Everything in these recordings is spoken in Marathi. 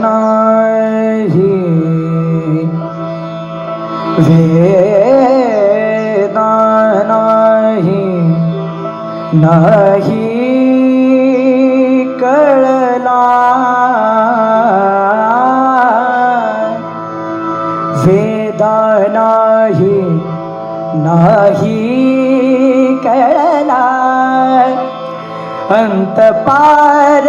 नाही वेदा नाही नाही कळला। वेदा नाही नाही कळला। अंत पार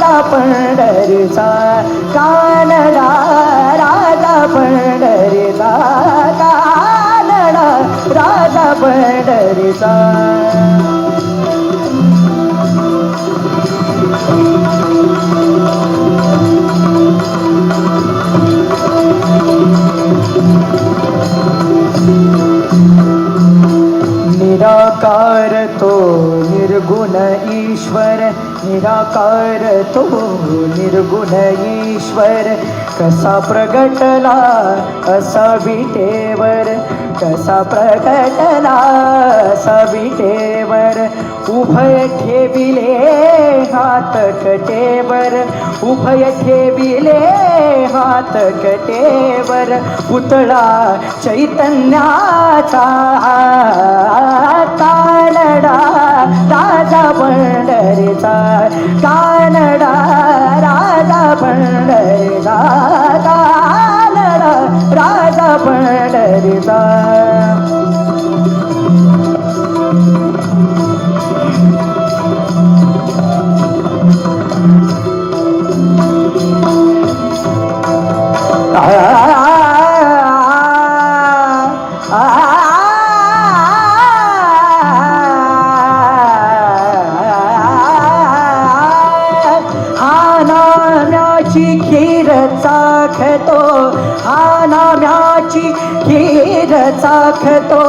राजा पंढरीचा कानडा राजा पंढरीचा कानडा राजा पंढरीचा. निराकार तो निर्गुण ईश्वर निराकार तो निर्गुण ईश्वर. कसा प्रगटला असा विटेवर कसा प्रगटला असा विटेवर. उभय ठेविले हात कटेवर उभय ठेविले कटेवर पुतळा चैतन्याचा कानडा राजा पंढरीचा कानडा राजा पंढरीचा कानडा राजा पंढरीचा हानाम्याची खीर चाखतो हानाम्याची खीर चाखतो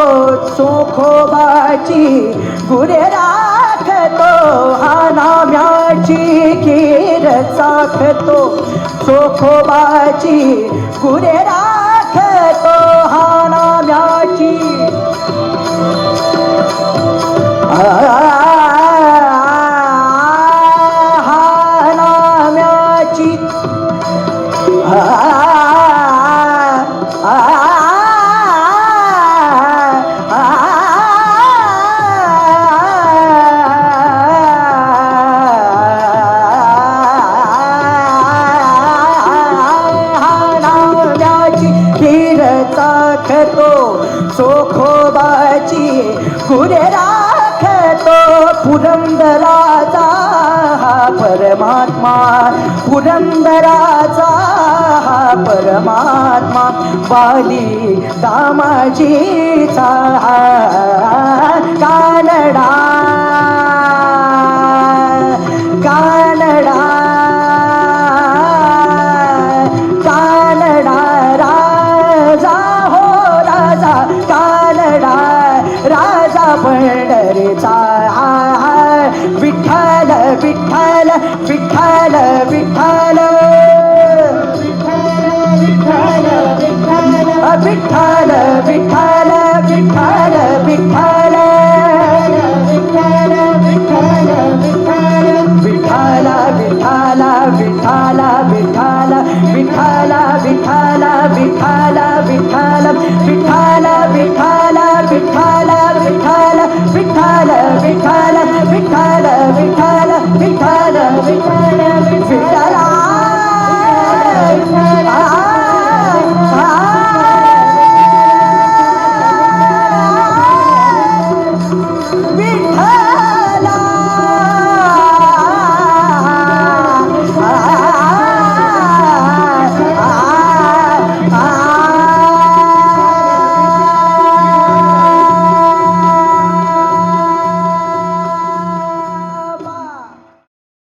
चोखोबाची गुरे राखतो हानाम्याची खीर चाखतो चोखोबाची गुरे राखतो. गुरे राखतो पुरंदराचा हा परमात्मा. पुरंदराचा हा परमात्मा. बाली दामाजीचा कानडा. कानडा. कानडा राजा हो राजा. कानडा. पंढरीचा विठ्ठल विठ्ठल विठ्ठल विठ्ठल विठ्ठल विठ्ठल विठ्ठल.